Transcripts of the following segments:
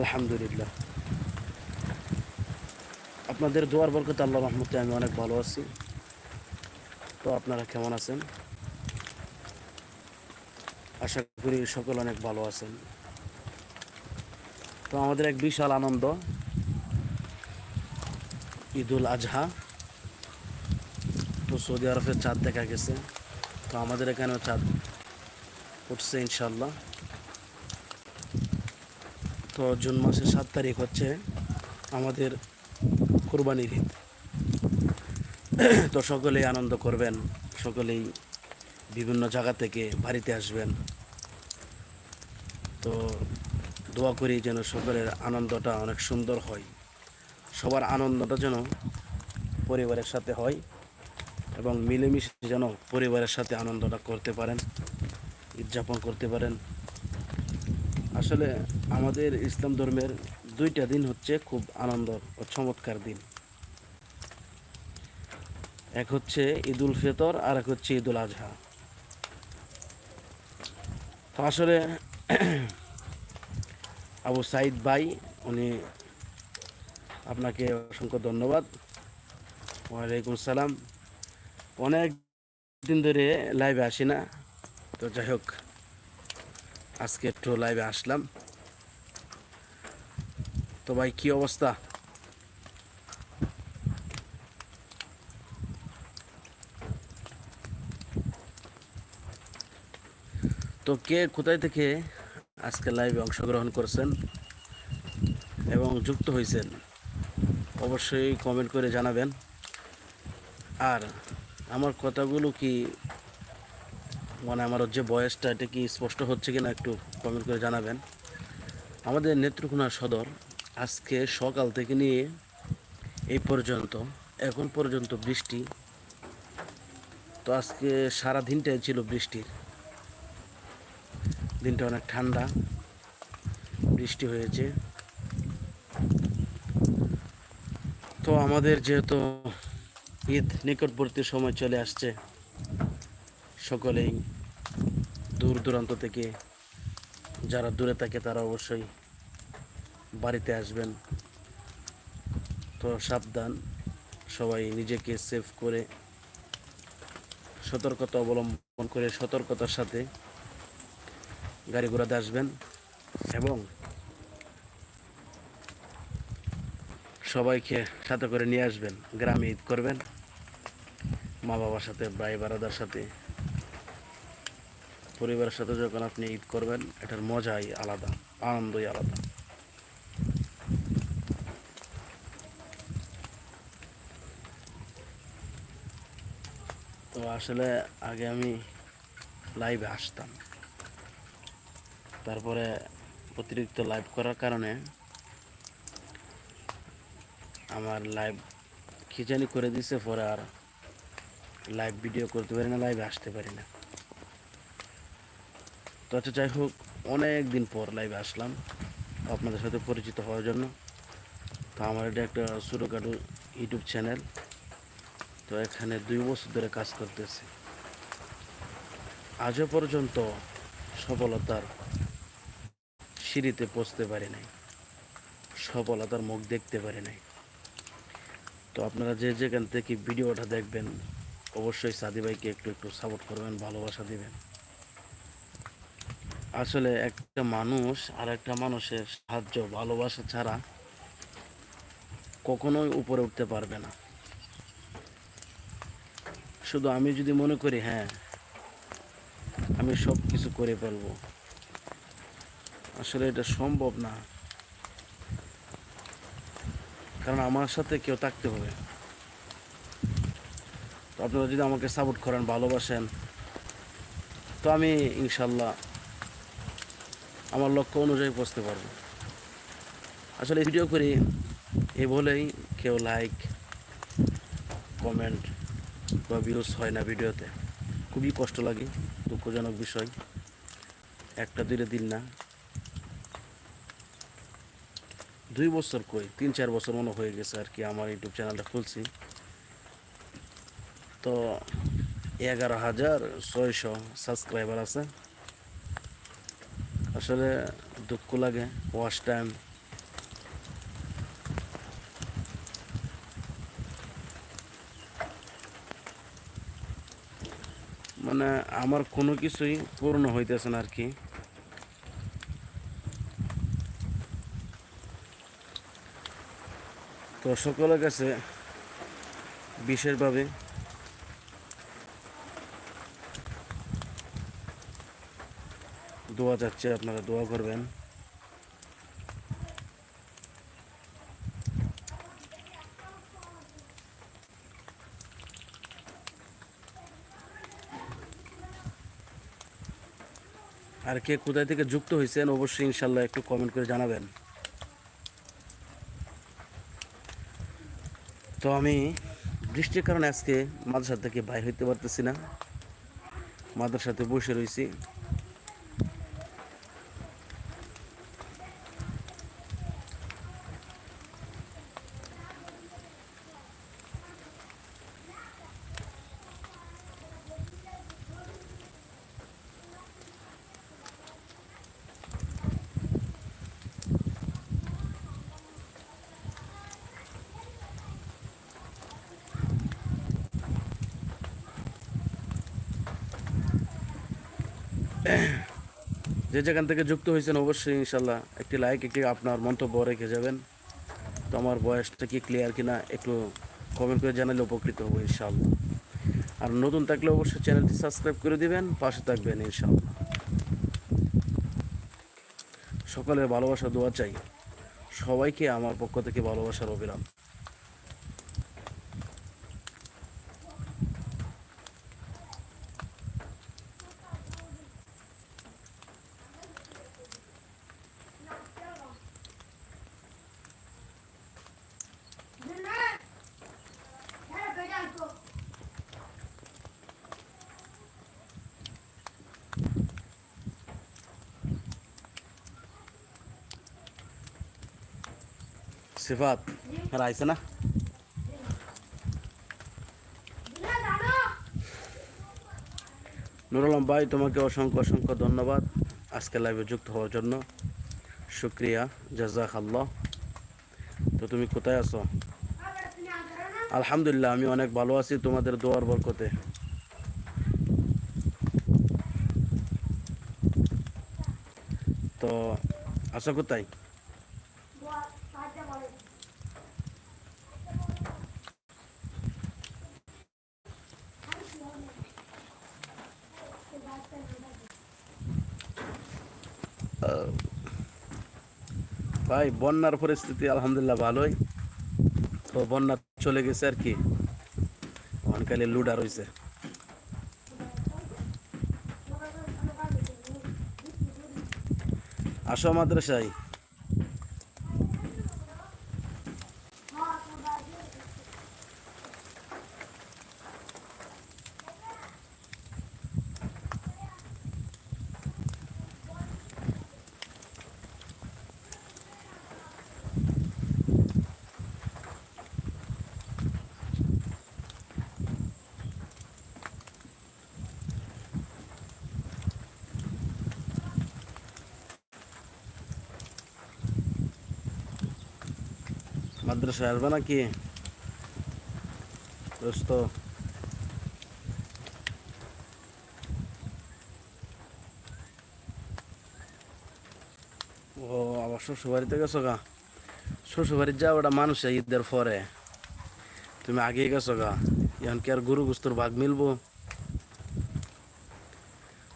আলহামদুলিল্লাহ। আপনাদের দোয়ার বরকত আল্লাহ রহমতে আমি অনেক ভালো আছি। তো আপনারা কেমন আছেন? আশা করি সকল অনেক ভালো আছেন। তো আমাদের এক বিশাল আনন্দ, ঈদুল আজহা। তো সৌদি আরবের চাঁদ দেখা গেছে। তো আমাদের এখানেও চাঁদ উঠছে ইনশাল্লাহ তো জুন মাসের সাত তারিখ হচ্ছে আমাদের কোরবানির ঈদ। তো সকলেই আনন্দ করবেন, সকলেই বিভিন্ন জায়গা থেকে বাড়িতে আসবেন। তো দোয়া করি যেন সকলের আনন্দটা অনেক সুন্দর হয়, সবার আনন্দটা যেন পরিবারের সাথে হয় এবং মিলেমিশে যেন পরিবারের সাথে আনন্দটা করতে পারেন, উদযাপন করতে পারেন। আসলে আমাদের ইসলাম ধর্মের দুইটা দিন হচ্ছে খুব আনন্দ ও চমৎকার দিন। এক হচ্ছে ঈদুল ফিতর আর এক হচ্ছে ঈদুল আজহা। তো আসলে আবু সাইদ ভাই, উনি আপনাকে অসংখ্য ধন্যবাদ। ওয়ালাইকুম সালাম। অনেক দিন ধরে লাইভে আসি না। তো যাই হোক। আজকে একটু লাইভে আসলাম। তো ভাই, কি অবস্থা? তো কে কোথায় থেকে আজকে লাইভে অংশগ্রহণ করছেন এবং যুক্ত হয়েছেন, অবশ্যই কমেন্ট করে জানাবেন। আর আমার কথাগুলো কি মানে আমার যে বয়সটা, এটা কি স্পষ্ট হচ্ছে কিনা একটু কমেন্ট করে জানাবেন। আমাদের নেত্রকোনা সদর আজকে সকাল থেকে নিয়ে এই পর্যন্ত, এখন পর্যন্ত বৃষ্টি। তো আজকে সারা দিনটাই ছিল বৃষ্টির। দিনটা অনেক ঠান্ডা, বৃষ্টি হয়েছে। তো আমাদের যেহেতু ঈদ নিকটবর্তী সময় চলে আসছে, সকলেই দূর দূরান্ত থেকে যারা দূরে থাকে তারা অবশ্যই বাড়িতে আসবেন। তো সাবধান, সবাই নিজেকে সেভ করে সতর্কতা অবলম্বন করে সতর্কতার সাথে গাড়ি ঘোড়াতে আসবেন এবং সবাইকে সাথে করে নিয়ে আসবেন, গ্রামে ঈদ করবেন মা বাবার সাথে ভাই বারাদার সাথে। পরিবারের সাথে যখন আপনি ঈদ করবেন, এটার মজাই আলাদা, আনন্দই আলাদা। তো আসলে আগে আমি লাইভে আসতাম। তারপরে অতিরিক্ত লাইভ করার কারণে আমার লাইভ খিচানি করে দিছে, পরে আর লাইভ ভিডিও করতে পারি না লাইভে আসতে পারি না। তো আচ্ছা যাই হোক অনেক দিন পর লাইভে আসলাম। আপনাদের সাথে পরিচিত হওয়ার জন্য। তো আমার এটা একটা ছোটোখাটো ইউটিউব চ্যানেল তো এখানে দুই বছর ধরে কাজ করতেছি। আজও পর্যন্ত সফলতার সিঁড়িতে পৌঁছতে পারি নাই। সফলতার মুখ দেখতে পারি নাই। তো আপনারা যে যেখান থেকে ভিডিওটা দেখবেন, অবশ্যই সাদি ভাইকে একটু একটু সাপোর্ট করবেন, ভালোবাসা দিবেন। আসলে একটা মানুষ আর একটা মানুষের সাহায্য, ভালোবাসা ছাড়া কখনোই উপরে উঠতে পারবে না। শুধু আমি যদি মনে করি হ্যাঁ আমি সব কিছু করে ফেলব। আসলে এটা সম্ভব না। কারণ আমার সাথে কেউ থাকতে হবে। তো আপনারা যদি আমাকে সাপোর্ট করেন, ভালোবাসেন, তো আমি ইনশাল্লাহ আমার লক্ষ্য অনুযায়ী পৌঁছতে পারব। আসলে ভিডিও করি, এই বলেই কেউ লাইক কমেন্ট বা ভিউজ হয় না ভিডিওতে খুবই কষ্ট লাগে, দুঃখজনক বিষয়। একটা দুইটা দিন না। দুই বছর কই? তিন, চার বছর মনে হয়ে গেছে আর কি আমার ইউটিউব চ্যানেলটা খুলছি। তো এগারো হাজার ছয়শো সাবস্ক্রাইবার আছে। আসলে দুঃখ লাগে ওয়াশ টাইম মানে আমার কোনো কিছুই পূর্ণ হইতেছে না আর কি তো সকলের কাছে বিশেষভাবে দোয়া যাচ্ছে আপনারা দোয়া করবেন। আর কে কোথায় থেকে যুক্ত হয়েছেন, অবশ্যই ইনশাল্লাহ একটু কমেন্ট করে জানাবেন। তো আমি বৃষ্টির কারণে আজকে মাদ্রাসা থেকে বাইর হইতে পারতেছি না। মাদ্রাসাতে বসে রয়েছি। যে যেখান থেকে যুক্ত হয়েছেন অবশ্যই ইনশাল্লাহ একটি লাইক একটি আপনার মন্তব্য রেখে যাবেন। তো আমার বয়সটা কি ক্লিয়ার কিনা একটু কমেন্ট করে জানালে উপকৃত হব ইনশাল্লাহ। আর নতুন থাকলে অবশ্যই চ্যানেলটি সাবস্ক্রাইব করে দিবেন, পাশে থাকবেন ইনশাল্লাহ। সকলের ভালোবাসা, দোয়া চাই। সবাইকে আমার পক্ষ থেকে ভালোবাসার অবিরাম। সিফাত আইসে না। নুরালম ভাই, তোমাকে অসংখ্য অসংখ্য ধন্যবাদ আজকে লাইভে যুক্ত হওয়ার জন্য। শুক্রিয়া জাজাক আল্লাহ তো তুমি কোথায় আছো? আলহামদুলিল্লাহ, আমি অনেক ভালো আছি, তোমাদের দোয়ার বরকতে। তো, আছো কোথায়? ভাই, বন্যার পরিস্থিতি আলহামদুলিল্লাহ ভালোই। তো বন্যা চলে গেছে আর কি। অনকালে লুডা রয়েছে আসো মাদ্রাসায়। মাদ্রাসায় আসবে নাকি? দোস্ত। ও, আবার শ্বশুরবাড়িতে গেছো গা? শ্বশুরবাড়ির যা ওটা মানুষ ঈদের পরে। তুমি আগে গেছো গা। এখন কি আর গরু গুস্তর ভাগ মিলবো?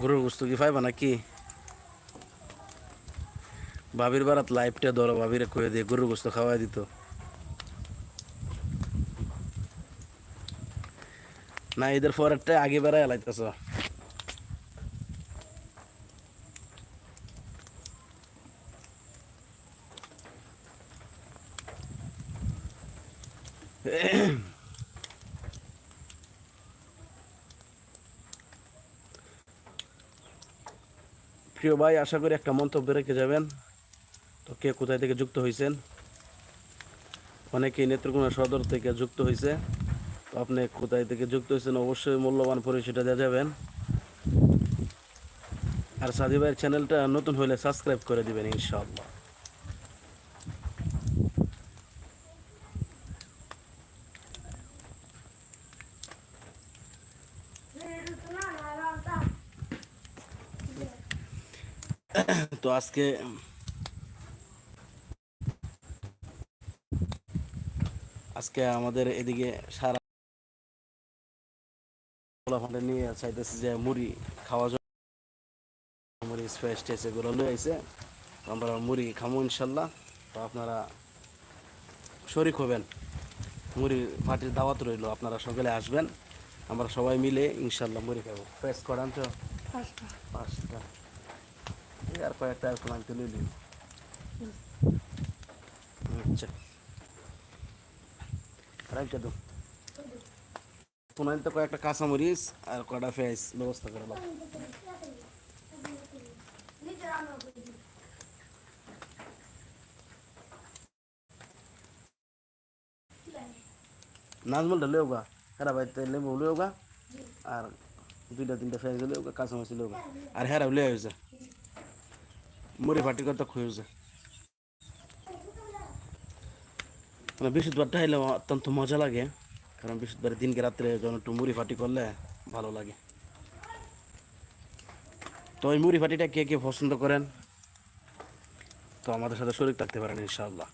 গরুর গুস্ত কি পাইবা নাকি? বাবির বারাত লাইফটা ধরো, বাবিরে কয়ে দিয়ে গরুর গোস্ত খাওয়াই দিত। না এদের পরেরটা আগে বেড়ায় এলাইতেছ। প্রিয় ভাই, আশা করি একটা মন্তব্য রেখে যাবেন। তো কে কোথায় থেকে যুক্ত হয়েছেন অনেকেই নেত্রকোনা সদর থেকে যুক্ত হয়েছে আপনি কোথায় থেকে যুক্ত হয়েছেন অবশ্যই মূল্যবান পরিচয়টা দিয়ে যাবেন আর সাদি ভাইয়ের চ্যানেলটা নতুন হলে সাবস্ক্রাইব করে দিবেন ইনশাআল্লাহ। তো আজকে আজকে আমাদের এদিকে সারা পোলাপানটা নিয়ে চাইতেছে যে মুড়ি খাওয়া জন্য। মুড়ি স্পেস টেস এগুলো নিয়ে আইছে। আমরা মুড়ি খামো ইনশাল্লাহ। তো আপনারা শরিক হবেন। মুড়ি পার্টির দাওয়াত রইল আপনারা সকালে আসবেন। আমরা সবাই মিলে ইনশাল্লাহ মুড়ি খাব। ফ্রেশ করান তো। পাঁচটা। আর কয়েকটা আর আনতে লইলি আচ্ছা। রাখতে তো পুনাইল তো কয়েকটা কাঁচামরিচ আর কটা ফেস ব্যবস্থা করে দাও নাজমলটা লেও গা হেরা ভাই লেবু লেও গা আর দুইটা তিনটা ফেস লেও গা কাঁচামরিচ লেও গা আর হেরা লে হয়েছে মুড়ি ফাটি করতে খুঁজছে মানে বৃহস্পতিবারটা এলে অত্যন্ত মজা লাগে কারণ বৃহস্পতিবার দিনকে রাত্রে যখন একটু মুড়ি ফাটি করলে ভালো লাগে। তো ওই মুড়ি ফাটিটা কে কে পছন্দ করেন? তো আমাদের সাথে শরীর থাকতে পারেন, ইনশাআল্লাহ।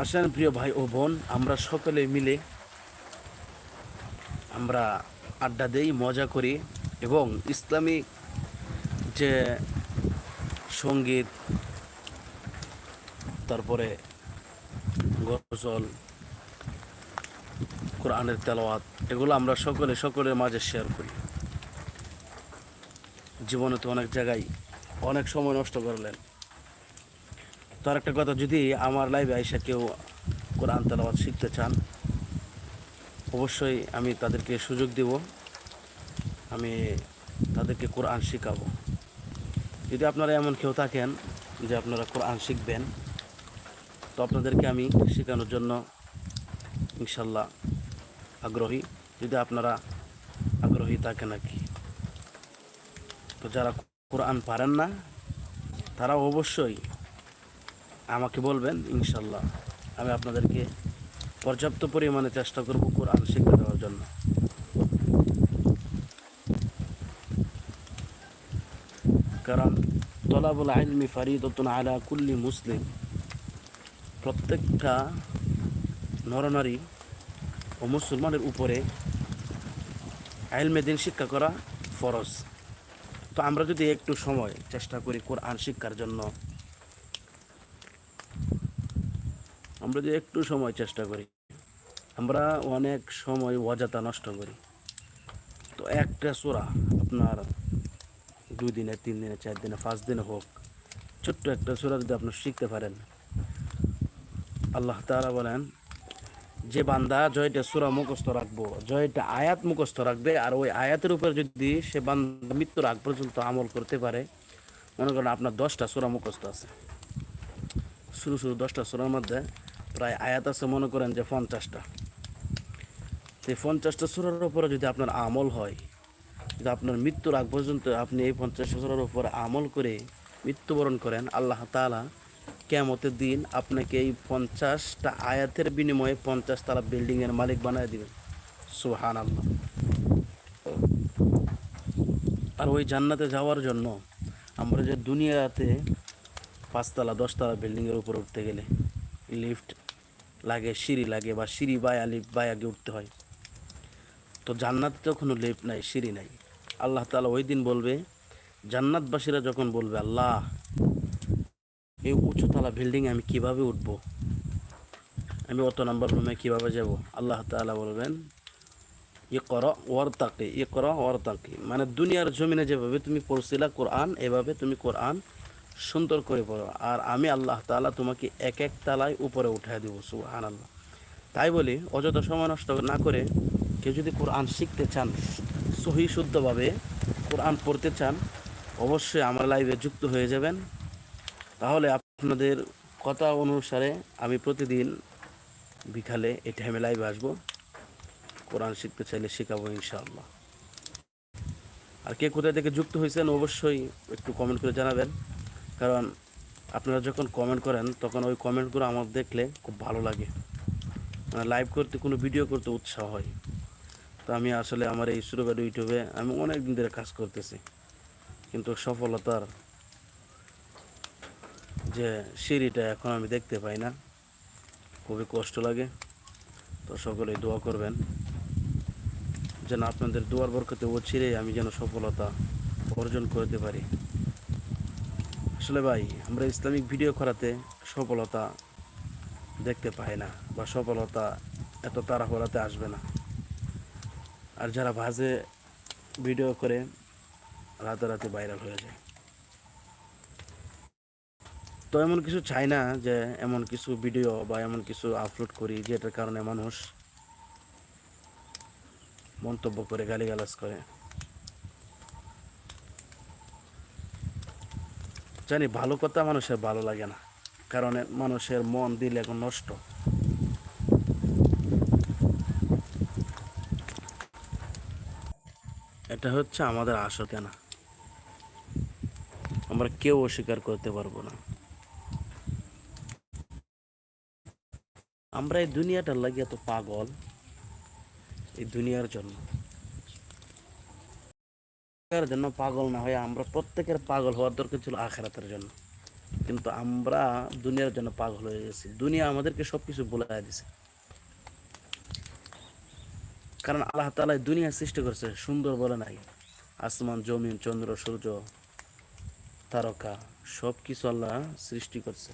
আসেন প্রিয় ভাই ও বোন আমরা সকলে মিলে আমরা আড্ডা দেই, মজা করি এবং ইসলামিক যে সংগীত, তারপরে গজল কোরআনের তেলাওয়াত, এগুলো আমরা সকলে সকলের মাঝে শেয়ার করি। জীবনে তো অনেক জায়গায় অনেক সময় নষ্ট করলেন। তো একটা কথা, যদি আমার লাইভে আইসা কেউ কোরআন তেলাওয়াত শিখতে চান অবশ্যই আমি তাদেরকে সুযোগ দেব। আমি তাদেরকে কোরআন শেখাবো। যদি আপনারা এমন কেউ থাকেন যে আপনারা কোরআন শিখবেন, তো আপনাদেরকে আমি শেখানোর জন্য ইনশাল্লাহ আগ্রহী। যদি আপনারা আগ্রহী থাকেন আর কি। তো যারা কোরআন পারেন না, তারা অবশ্যই আমাকে বলবেন ইনশাল্লাহ। আমি আপনাদেরকে পর্যাপ্ত পরিমাণে চেষ্টা করব কোরআন শিক্ষা দেওয়ার জন্য। কারণ তলাবুল আইলমি ফারিদতুন আলা কুল্লি মুসলিম। প্রত্যেকটা নরনারী ও মুসলমানের উপরে আইলমে দিন শিক্ষা করা ফরজ। তো আমরা যদি একটু সময় চেষ্টা করি কোরআন শিক্ষার জন্য আমরা যদি একটু সময় চেষ্টা করি, আমরা অনেক সময় অযথা নষ্ট করি। তো একটা সোরা আপনার দুই দিনে, তিন দিনে, চার দিনে, পাঁচ দিনে হোক, ছোট্ট একটা সোরা যদি আপনি শিখতে পারেন, আল্লাহ তাআলা বলেন, যে বান্দা জয়টা সুরা মুখস্থ রাখব, জয়টা আয়াত মুখস্থ রাখবে, আর ওই আয়াতের উপর যদি সে বান্দা মৃত্যুর আগ পর্যন্ত আমল করতে পারে, মনে করেন আপনার দশটা সুরা মুখস্থ আছে। শুরু শুরু দশটা সুরার মধ্যে প্রায় আয়াত আছে, মনে করেন যে পঞ্চাশটা। সেই পঞ্চাশটা সুরার উপরে যদি আপনার আমল হয়, যদি আপনার মৃত্যুর আগ পর্যন্ত আপনি এই পঞ্চাশটা সুরার উপর আমল করে মৃত্যুবরণ করেন, আল্লাহ তাআলা কেমতের দিন আপনাকে এই পঞ্চাশটা আয়াতের বিনিময়ে পঞ্চাশ তালা বিল্ডিংয়ের মালিক বানিয়ে দিবেন। সুহান আল্লাহ আর ওই জান্নাতে যাওয়ার জন্য আমরা যে দুনিয়াতে পাঁচতলা, দশতলা বিল্ডিংয়ের উপর উঠতে গেলে লিফট লাগে, সিঁড়ি লাগে বা সিঁড়ি বায়া লিফট বাই আগে উঠতে হয়। তো জান্নাতে তো কোনো লিফট নাই, সিঁড়ি নাই। আল্লাহ তাআলা ওই দিন বলবে, জান্নাতবাসীরা যখন বলবে, আল্লাহ, এই উঁচুতলা বিল্ডিং আমি কীভাবে উঠবো? আমি অত নাম্বার রুমে কীভাবে যাব? আল্লাহ তাআলা বলবেন ই কর ওয়ার তাকে ই কর ওয়ার তাকে মানে দুনিয়ার জমিনে যেভাবে তুমি পড়ছিলা কোরআন, এভাবে তুমি কোরআন সুন্দর করে পড়ো। আর আমি আল্লাহ তাআলা তোমাকে এক এক তালায় উপরে উঠায় দেবো সুহান আল্লাহ তাই বলি, অযথা সময় নষ্ট না করে কেউ যদি কোরআন শিখতে চান, সহি শুদ্ধভাবে কোরআন পড়তে চান, অবশ্যই আমার লাইভে যুক্ত হয়ে যাবেন। তাহলে আপনাদের কথা অনুসারে আমি প্রতিদিন বিকালে এই টাইমে লাইভে আসব। কোরআন শিখতে চাইলে শেখাবো ইনশাআল্লাহ। আর কে কোথায় থেকে যুক্ত হয়েছেন অবশ্যই একটু কমেন্ট করে জানাবেন। কারণ আপনারা যখন কমেন্ট করেন, তখন ওই কমেন্টগুলো আমার দেখলে খুব ভালো লাগে। মানে লাইভ করতে, কোনো ভিডিও করতে উৎসাহ হয়। তো আমি আসলে আমার এই সুরগাড়ি ইউটিউবে আমি অনেক দিন ধরে কাজ করতেছি। কিন্তু সফলতার যে সিঁড়িটা এখন আমি দেখতে পাই না। খুবই কষ্ট লাগে। তো সকলেই দোয়া করবেন। যেন আপনাদের দোয়ার বরকতে ও ছিঁড়ে আমি যেন সফলতা অর্জন করতে পারি। আসলে ভাই, আমরা ইসলামিক ভিডিও করাতে সফলতা দেখতে পাই না বা সফলতা এত তাড়াহুড়াতে আসবে না। আর যারা ভাজে ভিডিও করে, রাতারাতি ভাইরাল হয়ে যায়। তো এমন কিছু চাই না যে এমন কিছু ভিডিও বা এমন কিছু আপলোড করি যেটার কারণে মানুষ মন্তব্য করে গালিগালাজ করে। জানি ভালো কথা মানুষের ভালো লাগে না। কারণ মানুষের মন দিল এখন নষ্ট। এটা হচ্ছে আমাদের আসল কেনা আমরা কেউ অস্বীকার করতে পারব না। আমরা এই দুনিয়াটার লাগে এত পাগল। এই দুনিয়ার জন্য। দুনিয়ার জন্য পাগল না হয়ে আমরা প্রত্যেকের পাগল হওয়ার দরকার ছিল আখেরাতের জন্য। কিন্তু আমরা দুনিয়ার জন্য পাগল হয়ে গেছি। দুনিয়া আমাদেরকে সবকিছু বলে দিছে। কারণ আল্লাহ তালা দুনিয়া সৃষ্টি করছে সুন্দর বলে নাই। আসমান, জমিন, চন্দ্র, সূর্য, তারকা সব কিছু আল্লাহ সৃষ্টি করছে।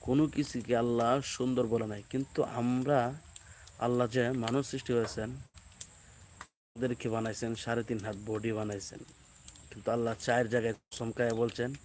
কোনো কিছুকে আল্লাহ সুন্দর বলে নাই। কিন্তু আমরা আল্লাহ যে মানুষ সৃষ্টি করেছেন ওদেরকে বানাইছেন সাড়ে তিন হাত বডি বানাইছেন। কিন্তু আল্লাহ চায়ের জায়গায় চমকায় বলছেন